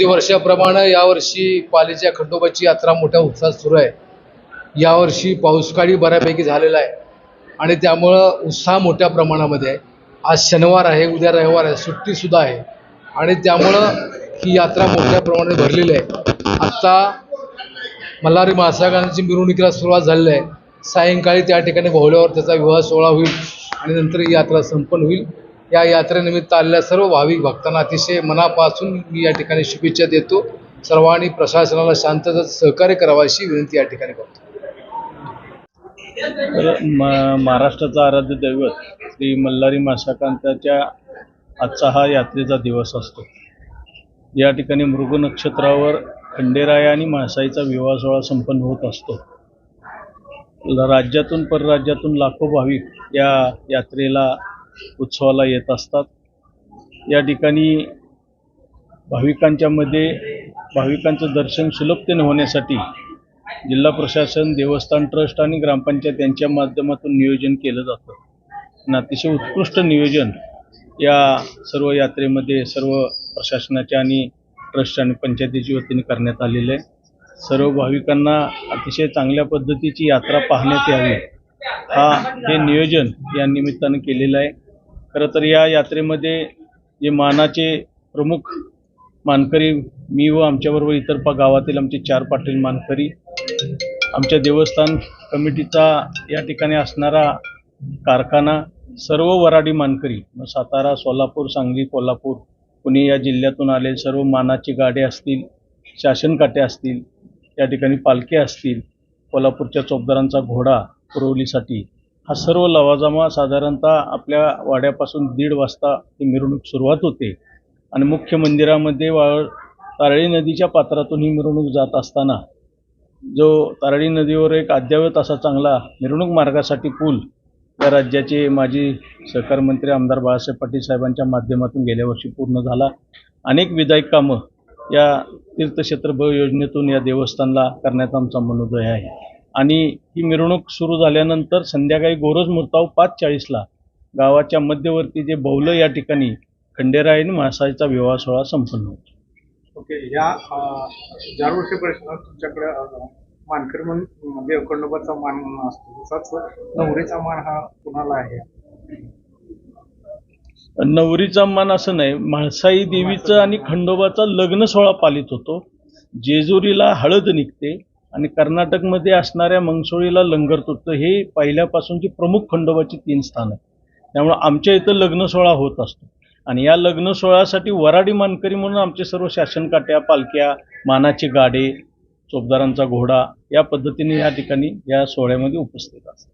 प्रतिवर्षाप्रमाणे यावर्षी पालीच्या खंडोबाची यात्रा मोठ्या उत्साहात सुरू आहे. यावर्षी पाऊसकाळी बऱ्यापैकी झालेला आहे आणि त्यामुळं उत्साह मोठ्या प्रमाणामध्ये आहे. आज शनिवार आहे उद्या रविवार आहे सुट्टीसुद्धा आहे. आणि त्यामुळं ही यात्रा मोठ्या प्रमाणात भरलेली आहे. आत्ता मल्हारी महासागरांची मिरवणुकीला सुरुवात झालेली आहे. सायंकाळी त्या ठिकाणी भोवल्यावर त्याचा विवाह सोहळा होईल आणि नंतर ही यात्रा संपन्न होईल. या यात्रेनिमित्त आलेल्या सर्व भाविक भक्तांना अतिशय मनापासून मी या ठिकाणी शुभेच्छा देतो. सर्वांनी प्रशासनाला शांततेत सहकार्य करावं अशी विनंती या ठिकाणी करतो. तर म महाराष्ट्राचा आराध्य दैवत श्री मल्हारी माशाकांताच्या आजचा हा यात्रेचा दिवस असतो. या ठिकाणी मृग नक्षत्रावर खंडेराय आणि मासाईचा विवाह सोहळा संपन्न होत असतो. राज्यातून परराज्यातून लाखो भाविक या यात्रेला उत्सवाला येत असतात. या ठिकाणी भाविकांच्यामध्ये भाविकांचं दर्शन सुलभतेने होण्यासाठी जिल्हा प्रशासन देवस्थान ट्रस्ट आणि ग्रामपंचायत यांच्या माध्यमातून नियोजन केलं जातं. आणि अतिशय उत्कृष्ट नियोजन या सर्व यात्रेमध्ये सर्व प्रशासनाच्या आणि ट्रस्ट आणि पंचायतीच्या वतीने करण्यात आलेलं आहे. सर्व भाविकांना अतिशय चांगल्या पद्धतीची यात्रा पाहण्यात यावी. हा हे नियोजन या निमित्तानं केलेलं आहे. खरं तर या यात्रेमध्ये जे मानाचे प्रमुख मानकरी मी व आमच्याबरोबर इतर पा गावातील आमचे चार पाटील मानकरी आमच्या देवस्थान कमिटीचा या ठिकाणी असणारा कारखाना सर्व वराडी मानकरी मग सातारा सोलापूर सांगली कोल्हापूर पुणे या जिल्ह्यातून आले सर्व मानाची गाड्या असतील शासनकाट्या असतील या ठिकाणी पालखे असतील कोल्हापूरच्या चौकदारांचा घोडा पुरवलीसाठी हा सर्व लवाजमा साधारणतः आपल्या वाड्यापासून दीड वाजता ही मिरवणूक सुरुवात होते. आणि मुख्य मंदिरामध्ये वा तारळी नदीच्या पात्रातून ही मिरवणूक जात असताना जो तारळी नदीवर एक अद्ययावत असा चांगला मिरवणूक मार्गासाठी पूल या राज्याचे माजी सहकार मंत्री आमदार बाळासाहेब पाटील साहेबांच्या माध्यमातून गेल्या वर्षी पूर्ण झाला. अनेक विधायक कामं या तीर्थक्षेत्र योजनेतून या देवस्थानला करण्याचा आमचा मनोदय आहे. आणि ही मिरवणूक सुरू झाल्यानंतर संध्याकाळी गोरज मुर्ताव पाच चाळीसला गावाच्या मध्यवर्ती जे बौलं या ठिकाणी खंडेराय आणि म्हासाईचा विवाह सोहळा संपन्न होतो. ओके या चार वर्षापासून तुमच्याकडे अं, मानकरी म्हणून देवखंडोबाचा मान म्हणून असतो. तसाच नवरीचा मान हा कुणाला आहे? नवरीचा मान असं नाही म्हाळसाई देवीचं आणि खंडोबाचा लग्न सोहळा पालित होतो. जेजुरीला हळद निघते आणि कर्नाटकमध्ये असणाऱ्या मंगसोळीला लंगर तुटतं हे पहिल्यापासूनची प्रमुख खंडोबाची तीन स्थान आहेत. त्यामुळं आमच्या इथं लग्न सोहळा होत असतो. आणि या लग्न सोहळ्यासाठी वराडी मानकरी म्हणून आमचे सर्व शासनकाट्या पालख्या मानाचे गाडे चोपदारांचा घोडा या पद्धतीने या ठिकाणी या सोहळ्यामध्ये उपस्थित असतात.